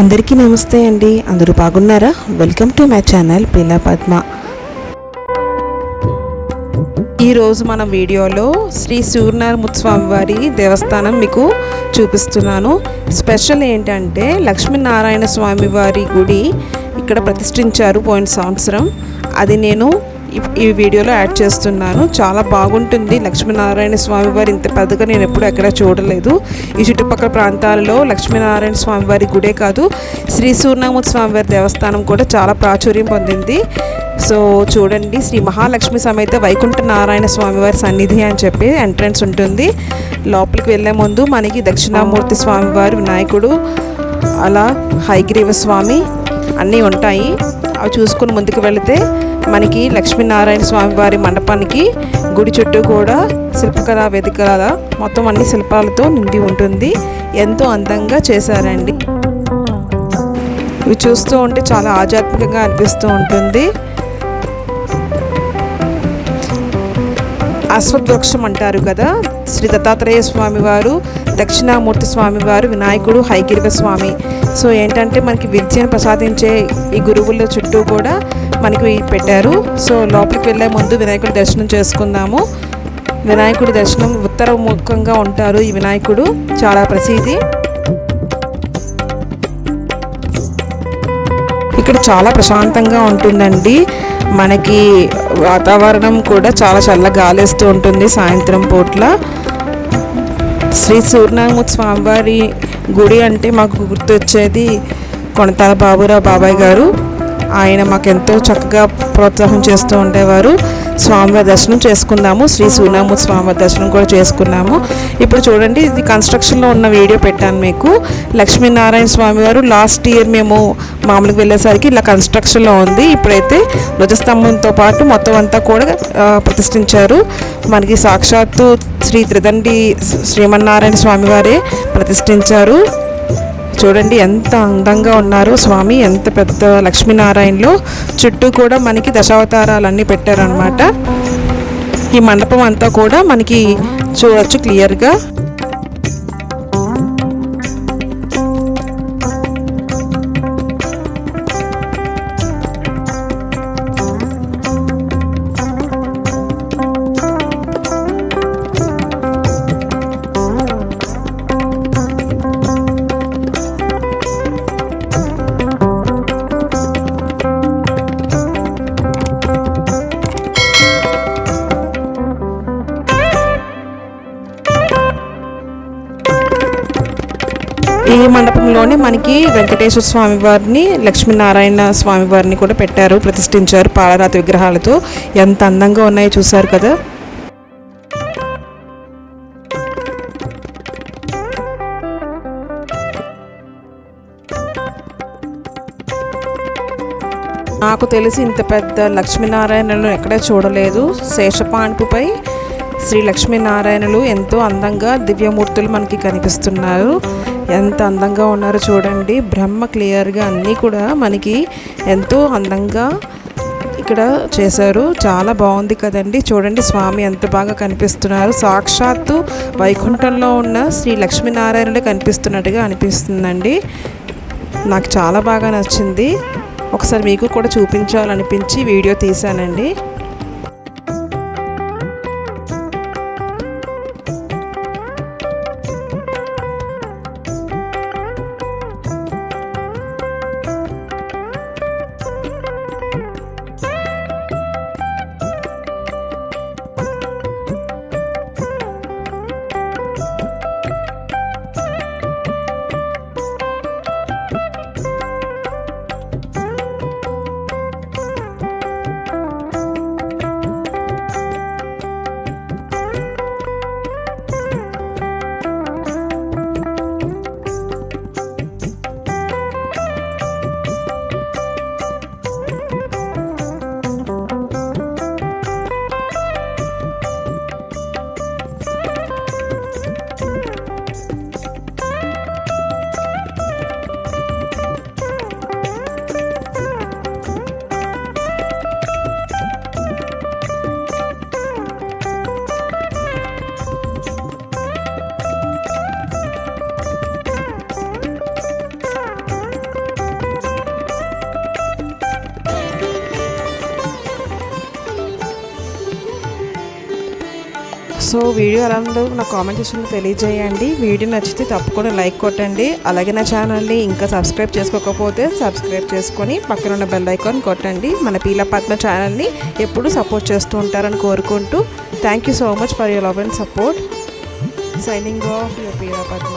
అందరికీ నమస్తే అండి. అందరూ బాగున్నారా? వెల్కమ్ టు మై ఛానల్ పిల్ల పద్మ ఈరోజు మన వీడియోలో శ్రీ సూర్యనారాయణ స్వామి వారి దేవస్థానం మీకు చూపిస్తున్నాను. స్పెషల్ ఏంటంటే లక్ష్మీనారాయణ స్వామి వారి గుడి ఇక్కడ ప్రతిష్ఠించారు పోయిన సంవత్సరం. అది నేను ఈ- వీడియోలో యాడ్ చేస్తున్నాను. చాలా బాగుంటుంది. లక్ష్మీనారాయణ స్వామి వారి ఇంత పెద్దగా నేను ఎప్పుడూ ఎక్కడ చూడలేదు. ఈ చుట్టుపక్కల ప్రాంతాలలో లక్ష్మీనారాయణ స్వామి వారి గుడే కాదు శ్రీ సూర్ణామూర్తి స్వామివారి దేవస్థానం కూడా చాలా ప్రాచుర్యం పొందింది. సో చూడండి శ్రీ మహాలక్ష్మి సమేత వైకుంఠ నారాయణ స్వామివారి సన్నిధి అని చెప్పి ఎంట్రన్స్ ఉంటుంది. లోపలికి వెళ్ళే ముందు మనకి దక్షిణామూర్తి స్వామివారి వినాయకుడు అలా హైగ్రీవ స్వామి అన్నీ ఉంటాయి. అవి చూసుకుని ముందుకు వెళితే మనకి లక్ష్మీనారాయణ స్వామి వారి మండపానికి గుడి చుట్టూ కూడా శిల్పకళా వేదికల మొత్తం అన్ని శిల్పాలతో నిండి ఉంటుంది. ఎంతో అందంగా చేశారండి. ఇవి చూస్తూ ఉంటే చాలా ఆధ్యాత్మికంగా అనిపిస్తూ ఉంటుంది. అశ్వవృక్షం అంటారు కదా. శ్రీ దత్తాత్రేయ స్వామి వారు దక్షిణామూర్తి స్వామి వారు వినాయకుడు హైగిరివ స్వామి. సో ఏంటంటే మనకి విద్యను ప్రసాదించే ఈ గురువుల చుట్టూ కూడా మనకి పెట్టారు. సో లోపలికి వెళ్ళే ముందు వినాయకుడి దర్శనం చేసుకుందాము. వినాయకుడి దర్శనం ఉత్తరముఖంగా ఉంటారు ఈ వినాయకుడు. చాలా ప్రసిద్ధి. ఇక్కడ చాలా ప్రశాంతంగా ఉంటుందండి. మనకి వాతావరణం కూడా చాలా చల్ల గాలిస్తూ ఉంటుంది సాయంత్రం పూట్ల. శ్రీ సూర్యనారాయణ స్వామివారి గుడి అంటే మాకు గుర్తొచ్చేది కొనతాల బాబురావు బాబాయ్ గారు. ఆయన మాకెంతో చక్కగా ప్రోత్సాహం చేస్తూ ఉండేవారు. స్వామివారి దర్శనం చేసుకున్నాము శ్రీ సూర్యనారాయణ స్వామివారి దర్శనం కూడా చేసుకున్నాము. ఇప్పుడు చూడండి ఇది కన్స్ట్రక్షన్లో ఉన్న వీడియో పెట్టాను మీకు. లక్ష్మీనారాయణ స్వామి వారు లాస్ట్ ఇయర్ మేము మామూలుగా వెళ్ళేసరికి ఇలా కన్స్ట్రక్షన్లో ఉంది. ఇప్పుడైతే ధ్వజస్తంభంతో పాటు మొత్తం అంతా కూడా ప్రతిష్ఠించారు. మనకి సాక్షాత్తు శ్రీ త్రిదండి శ్రీమన్నారాయణ స్వామివారే ప్రతిష్ఠించారు. చూడండి ఎంత అందంగా ఉన్నారు స్వామి ఎంత పెద్ద లక్ష్మీనారాయణలో. చుట్టూ కూడా మనకి దశావతారాలన్నీ పెట్టారనమాట ఈ మండపం అంతా కూడా మనకి చూడొచ్చు క్లియర్గా. ఈ మండపంలోనే మనకి వెంకటేశ్వర స్వామి వారిని లక్ష్మీనారాయణ స్వామి వారిని కూడా పెట్టారు ప్రతిష్ఠించారు పాలరాతి విగ్రహాలతో. ఎంత అందంగా ఉన్నాయో చూసారు కదా. నాకు తెలిసి ఇంత పెద్ద లక్ష్మీనారాయణను ఎక్కడా చూడలేదు. శేషపాంటుపై శ్రీ లక్ష్మీనారాయణలు ఎంతో అందంగా దివ్యమూర్తులు మనకి కనిపిస్తున్నారు. ఎంత అందంగా ఉన్నారో చూడండి. బ్రహ్మ క్లియర్గా అన్నీ కూడా మనకి ఎంతో అందంగా ఇక్కడ చేశారు. చాలా బాగుంది కదండి. చూడండి స్వామి ఎంత బాగా కనిపిస్తున్నారు. సాక్షాత్తు వైకుంఠంలో ఉన్న శ్రీ లక్ష్మీనారాయణుడే కనిపిస్తున్నట్టుగా అనిపిస్తుందండి. నాకు చాలా బాగా నచ్చింది. ఒకసారి మీకు కూడా చూపించాలనిపించి వీడియో తీశానండి. సో వీడియో ఎలా ఉందో నా కామెంట్ సెక్షన్లో తెలియజేయండి. వీడియో నచ్చితే తప్పకుండా లైక్ కొట్టండి. అలాగే నా ఛానల్ని ఇంకా సబ్స్క్రైబ్ చేసుకోకపోతే సబ్స్క్రైబ్ చేసుకొని పక్కన ఉన్న బెల్ ఐకాన్ కొట్టండి. మన పీల పద్మ ఛానల్ని ఎప్పుడు సపోర్ట్ చేస్తూ ఉంటారని కోరుకుంటూ thank you so much for your love and support signing off your Peela Padma